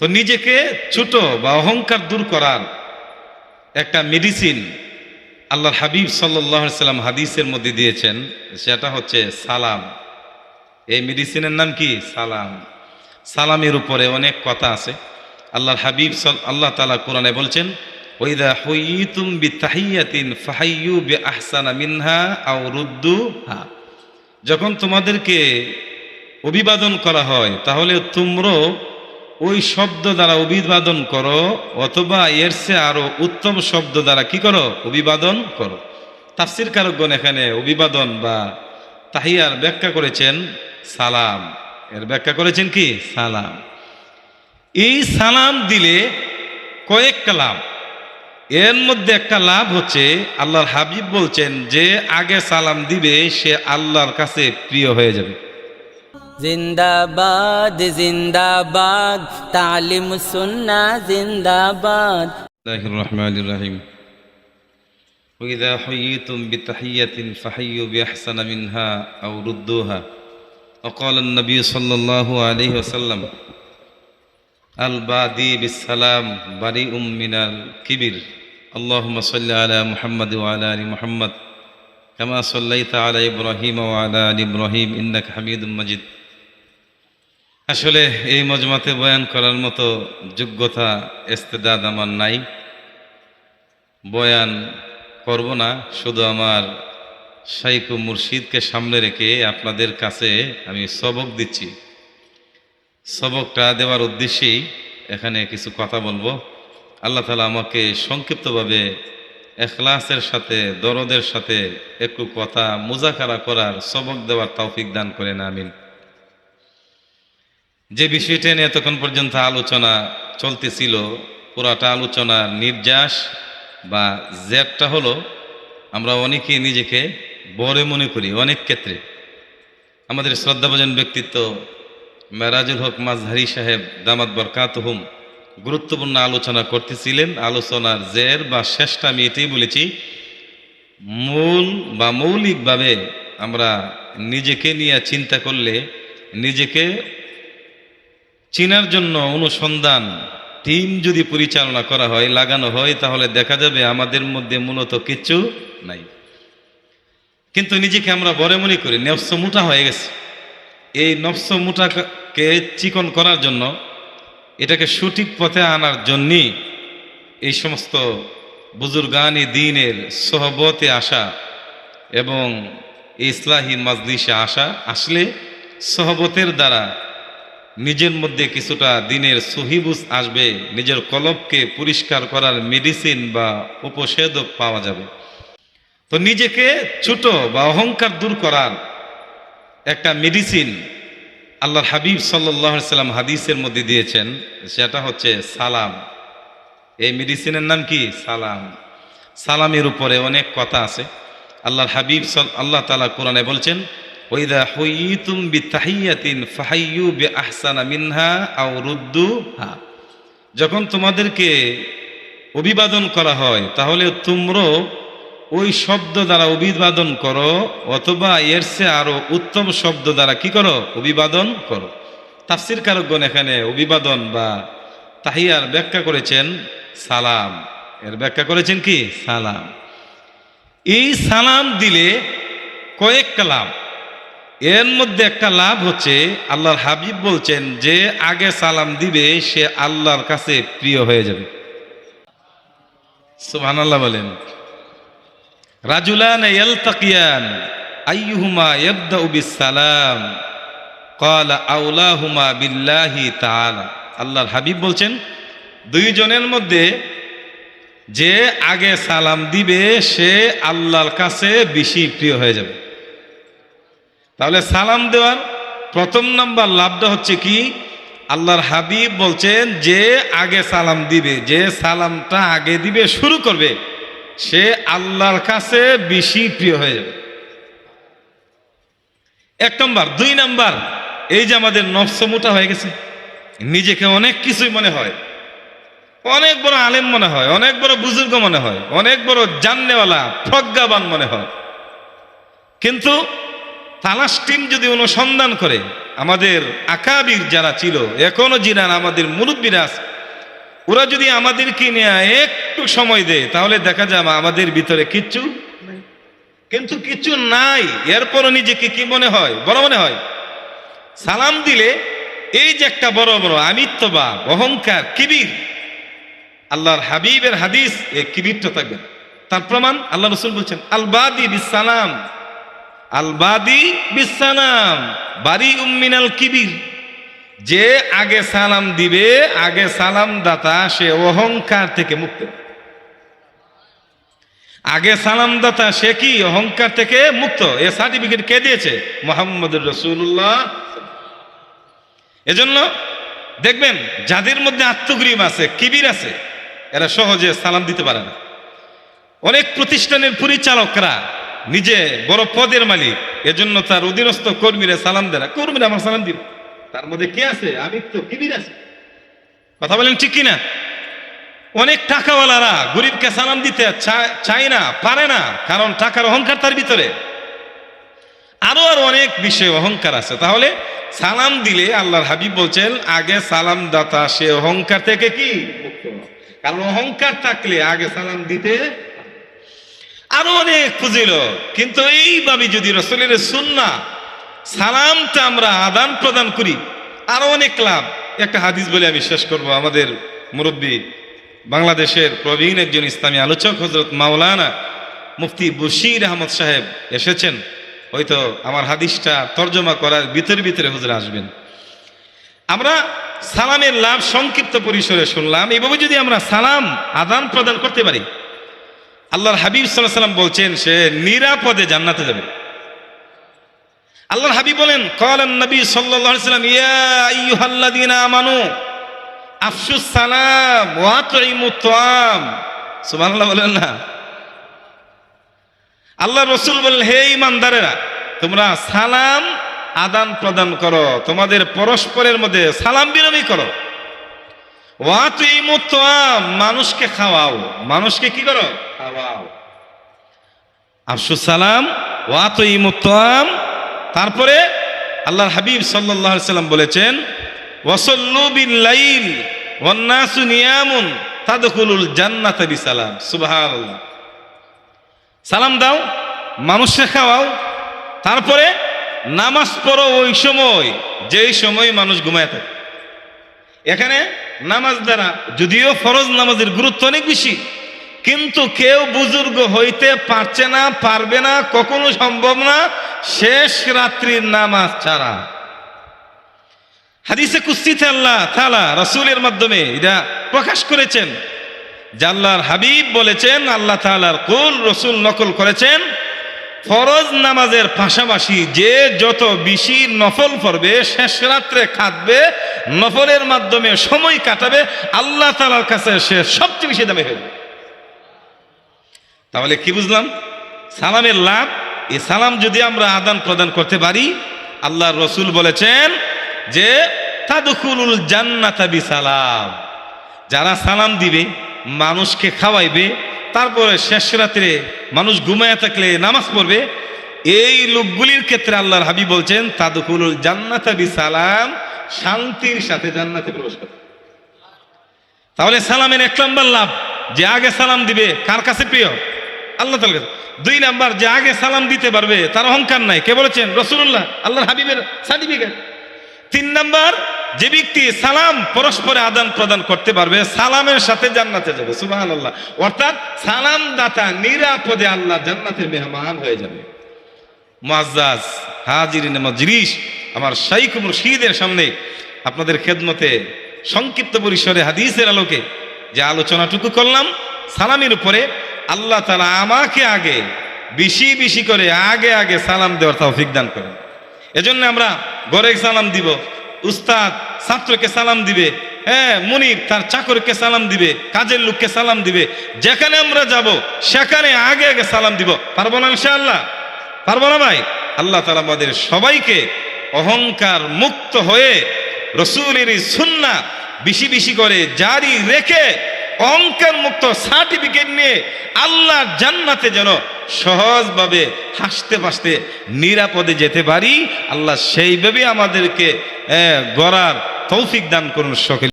তো নিজেকে ছোট বা অহংকার দূর করার একটা মেডিসিন আল্লাহর হাবিব সাল্লাম হাদিসের মধ্যে দিয়েছেন, সেটা হচ্ছে সালাম। এই মেডিসিনের নাম কি? সালাম। সালামের উপরে অনেক কথা আছে। আল্লাহর হাবিব আল্লাহ তালা কোরআনে বলছেন হইতুম আহসানা মিনহা রুদ্দু হা যখন তোমাদেরকে অভিবাদন করা হয়, তাহলে তোমরাও ওই শব্দ দ্বারা অভিবাদন করো, অথবা এর সে আরও উত্তম শব্দ দ্বারা কি করো? অভিবাদন করো। তাফসির কারকগণ এখানে অভিবাদন বা তাহিয়ার ব্যাখ্যা করেছেন সালাম। এর ব্যাখ্যা করেছেন কি? সালাম। এই সালাম দিলে কয়েকটা লাভ। এর মধ্যে একটা লাভ হচ্ছে, আল্লাহর হাবিব বলছেন যে আগে সালাম দিবে, সে আল্লাহর কাছে প্রিয় হয়ে যাবে। زندہ باد زندہ باد تعلیم سننا زندہ باد الله الرحمن الرحيم. وإذا حييتم بتحية فحيوا بأحسن منها أو ردوها. وقال النبي صلى الله عليه وسلم البادي بالسلام بريء من الكبر. اللهم صل على محمد وعلى آل محمد كما صليت على إبراهيم وعلى آل إبراهيم إنك حميد مجيد. আসলে এই মজমাতে বয়ান করার মতো যোগ্যতা ইস্তেদাদ আমার নাই। বয়ান করব না, শুধু আমার শাইখ ও মুর্শিদকে সামনে রেখে আপনাদের কাছে আমি সবক দিচ্ছি। সবকটা দেওয়ার উদ্দেশ্যেই এখানে কিছু কথা বলব। আল্লাহ তালা আমাকে সংক্ষিপ্তভাবে এখলাসের সাথে, দরদের সাথে একটু কথা মুজাকারা করার সবক দেওয়ার তৌফিক দান করেন, আমিন। যে বিষয়টা নিয়ে এতক্ষণ পর্যন্ত আলোচনা চলতেছিল, পুরাটা আলোচনা নির্যাস বা জেটটা হলো, আমরা অনেকে নিজেকে বড় মনে করি, অনেক ক্ষেত্রে। আমাদের শ্রদ্ধাভাজন ব্যক্তিত্ব মেরাজুল হক মাজহারি সাহেব দামাত বরকাতহুম গুরুত্বপূর্ণ আলোচনা করতেছিলেন। আলোচনার জের বা শেষটা আমি এটাই বলেছি, মূল বা মৌলিকভাবে আমরা নিজেকে নিয়ে চিন্তা করলে, নিজেকে চিনার জন্য অনুসন্ধান টিম যদি পরিচালনা করা হয়, লাগানো হয়, তাহলে দেখা যাবে আমাদের মধ্যে মূলত কিচ্ছু নাই। কিন্তু নিজেকে আমরা বড় মনে করি, নফস মুঠা হয়ে গেছে। এই নফস মুঠাকে চিকন করার জন্য, এটাকে সঠিক পথে আনার জন্যই এই সমস্ত বুজুর্গানি দিনের সহবতে আসা এবং ইসলাহী মাজলিসে আসা, আসলে সহবতের দ্বারা নিজের মধ্যে কিছুটা দিনের সহিবুজ আসবে, নিজের কলবকে পরিষ্কার করার মেডিসিন বা উপসেদক পাওয়া যাবে। তো নিজেকে ছোট বা অহংকার দূর করার একটা মেডিসিন আল্লাহর হাবিব সাল্লাম হাদিসের মধ্যে দিয়েছেন, সেটা হচ্ছে সালাম। এই মেডিসিনের নাম কি? সালাম। সালামের উপরে অনেক কথা আছে। আল্লাহর হাবিব আল্লাহ তালা কোরআনে বলছেন ওইদা হইতুম বি আহসানা মিনহা রুদ্দু হা যখন তোমাদেরকে অভিবাদন করা হয়, তাহলে তোমরাও ওই শব্দ দ্বারা অভিবাদন করো, অথবা এর সে আরও উত্তম শব্দ দ্বারা কি করো? অভিবাদন করো। তাফসির কারকগণ এখানে অভিবাদন বা তাহিয়ার ব্যাখ্যা করেছেন সালাম। এর ব্যাখ্যা করেছেন কি? সালাম। এই সালাম দিলে কয়েক লাভ এর মধ্যে একটা লাভ হচ্ছে, আল্লাহর হাবিব বলছেন যে আগে সালাম দিবে, সে আল্লাহর কাছে প্রিয় হয়ে যাবে। সুবহান আল্লাহ বলেন। রাজুলান ইয়ালতাকিয়ান, আইয়ুহুমা ইয়াবদাউ বিসসালাম, ক্বালা আউলাহুমা বিল্লাহি তাআলা। আল্লাহর হাবিব বলছেন, দুইজনের মধ্যে যে আগে সালাম দিবে, সে আল্লাহর কাছে বেশি প্রিয় হয়ে যাবে। তাহলে সালাম দেওয়ার প্রথম নাম্বার লাভটা হচ্ছে কি? আল্লাহর হাবিব বলছেন, যে আগে সালাম দিবে, যে সালামটা আগে দিবে, শুরু করবে, সে আল্লাহর কাছে বেশি প্রিয় হয়ে যাবে। এক নম্বর। দুই নাম্বার, এই যে আমাদের নফস মোটা হয়ে গেছে, নিজেকে অনেক কিছুই মনে হয়, অনেক বড় আলেম মনে হয়, অনেক বড় বুজুর্গ মনে হয়, অনেক বড় জাননেওয়ালা, প্রজ্ঞাবান মনে হয়। কিন্তু টিম যদি অনুসন্ধান করে আমাদের আকাবির যারা ছিল এখনও জিরান আমাদের মুরব্বীরা ওরা যদি আমাদেরকে নিয়ে একটু সময় দেয় তাহলে দেখা যাবে আমাদের ভিতরে কিচ্ছু কিন্তু কিছু নাই। এরপরও নিজেকে কি মনে হয়? বড় মনে হয়। সালাম দিলে এই যে একটা বড় বড় আমিত্ববাদ অহংকার কিবির আল্লাহর হাবিবের হাদিস এই কিবিরটা থাকবে তার প্রমাণ আল্লাহ রসুল বলছেন আলবাদি বিসালাম আলবাদি বিসালাম বাড়ি উম্মিনাল কিবির। যে আগে সালাম দিবে, আগে সালাম দাতা সে অহংকার থেকে মুক্ত আগে সালামদাতা সে কি? অহংকার থেকে মুক্ত। এ সার্টিফিকেট কে দিয়েছে? মোহাম্মদুর রসুল্লাহ এজন্য দেখবেন, যাদের মধ্যে আত্মগ্রীব আছে, কিবির আছে, এরা সহজে সালাম দিতে পারে না। অনেক প্রতিষ্ঠানের পরিচালকরা নিজে বড় পদের মালিক। এজন্য তার অধীনস্থ কর্মীরা সালাম দেয় কর্মীরা আমার সালাম দিব। তার মধ্যে কে আছে? আমি তো কিবির আছে। কথা বলেন ঠিক কিনা? অনেক টাকাওয়ালারা গরিবকে সালাম দিতে চায় না, পারে না, কারণ টাকার অহংকার তার ভিতরে। আরও আরও অনেক বিষয়ে অহংকার আছে। তাহলে সালাম দিলে আল্লাহর হাবিব বলছেন, আগে সালাম দাতা সে অহংকার থেকে কি? কারণ অহংকার থাকলে আগে সালাম দিতে আরও অনেক খুঁজিল। কিন্তু এইভাবে যদি রসলের সুন্না সালামটা আমরা আদান প্রদান করি, আরও অনেক লাভ। একটা হাদিস বলে আমি শেষ করব। আমাদের মুরব্বী বাংলাদেশের প্রবীণ একজন ইসলামী আলোচক হজরত মাওলানা মুফতি বশির আহমদ সাহেব এসেছেন। হয়তো আমার হাদিসটা তর্জমা করার ভিতরে ভিতরে হুজুর আসবেন। আমরা সালামের লাভ সংক্ষিপ্ত পরিসরে শুনলাম। এভাবে যদি আমরা সালাম আদান প্রদান করতে পারি আল্লাহর হাবিব সাল্লাহ সাল্লাম বলছেন, সে নিরাপদে জান্নাতে যাবে। আল্লাহর হাবিব বলেন কলান নবী আলাইহি সাল্লাম ইয়া আইয়ুহাল্লাযীনা আমানু আফসুস সালাম ওয়া তুইমুত তুআম সুবহানাল্লাহ বলেন না। আল্লাহ রসুল বললেন হে ইমানদারেরা তোমরা সালাম আদান প্রদান করো, তোমাদের পরস্পরের মধ্যে সালাম বিনিময় করো। মানুষকে খাওয়াও। মানুষকে কি করো? খাওয়াও। আফসুস সালাম ওয়া তুইমুত তুআম তারপরে আল্লাহর হাবিব সাল্লাল্লাহু সাল্লাম বলেছেন ওয়াসাল্লু বিল লাইল ওয়ান নাসু নিয়ামুন তাদখুলুল জান্নাতা বিসালাম। সুবহানাল্লাহ। সালাম দাও মানুষকে খাওয়াও। তারপরে নামাজ পড়ো ওই সময় যেই সময় মানুষ ঘুমায় থাকে। এখানে নামাজ দ্বারা যদিও ফরজ নামাজের গুরুত্ব অনেক বেশি, কিন্তু কেউ বুজুর্গ হইতে পারছে না, পারবে না, কখনো সম্ভব না, শেষ রাত্রির নামাজ ছাড়া। হাদিসে কুস্তিতে আল্লাহ তালা রসুলের মাধ্যমে এটা প্রকাশ করেছেন, যে আল্লাহর হাবিব বলেছেন, আল্লাহ তালার কুল রসুল নকল করেছেন ফরজ নামাজের পাশাপাশি যে যত বেশি নফল পড়বে, শেষ রাত্রে খাটবে নফলের মাধ্যমে সময় কাটাবে, আল্লাহ তালার কাছে সে সবচেয়ে বেশি দামে হবে। তাহলে কি বুঝলাম? সালামের লাভ, এই সালাম যদি আমরা আদান প্রদান করতে পারি, আল্লাহ রসুল বলেছেন যে তাদুকুলুল জান্নাতা সালাম যারা সালাম দিবে, মানুষকে খাওয়াইবে তারপরে শেষ রাত্রে মানুষ ঘুমায় থাকলে নামাজ পড়বে, এই লোকগুলির ক্ষেত্রে আল্লাহর হাবি বলছেন তাদুকুলুল জান্নাতা সালাম শান্তির সাথে জান্নাতে প্রবেশ করে। তাহলে সালামের এক নম্বর লাভ, যে আগে সালাম দিবে, কার কাছে প্রিয়? আল্লাহ কাছে। দুই নাম্বার, যে আগে সালাম দিতে পারবে, তার অহংকার নাই। কে বলেছেন? রসুল্লাহ আল্লাহর হাবিবের সার্টিফিকেট তিন নাম্বার যে ব্যক্তি সালাম পরস্পরে আদান প্রদান করতে পারবে, সালামের সাথে জান্নাতে যাবে সুবাহান আল্লাহ অর্থাৎ সালাম দাতা নিরাপদে আল্লাহ জান্নাতে মেহমান হয়ে যাবে। মুআজ্জাজ হাজিরিন মজরিস, আমার শাইখ মুর্শিদের সামনে আপনাদের খেদমতে সংক্ষিপ্ত পরিসরে হাদিসের আলোকে যে আলোচনাটুকু করলাম, সালামের উপরে আল্লাহ তালা আমাকে আগে, বেশি বেশি করে আগে আগে সালাম দেওয়ার তৌফিক দান করেন। এজন্য আমরা ঘরে সালাম দিব। উস্তাদ, ছাত্রকে সালাম দিবে। হ্যাঁ মুনির, তার চাকরকে সালাম দিবে, কাজের লোককে সালাম দিবে। যেখানে আমরা যাব, সেখানে আগে আগে সালাম দিব। পারব না ইনশাআল্লাহ? পারব না ভাই? আল্লাহ তালা আমাদের সবাইকে অহংকার মুক্ত হয়ে রসুলের সুন্না বেশি বেশি করে জারি রেখে অহংকার মুক্ত সার্টিফিকেট নিয়ে আল্লাহর জান্নাতে যেন সহজভাবে হাসতে ফাসতে নিরাপদে যেতে পারি, আল্লাহ সেইভাবে আমাদেরকে গড়ার তৌফিক দান করুন সকলে।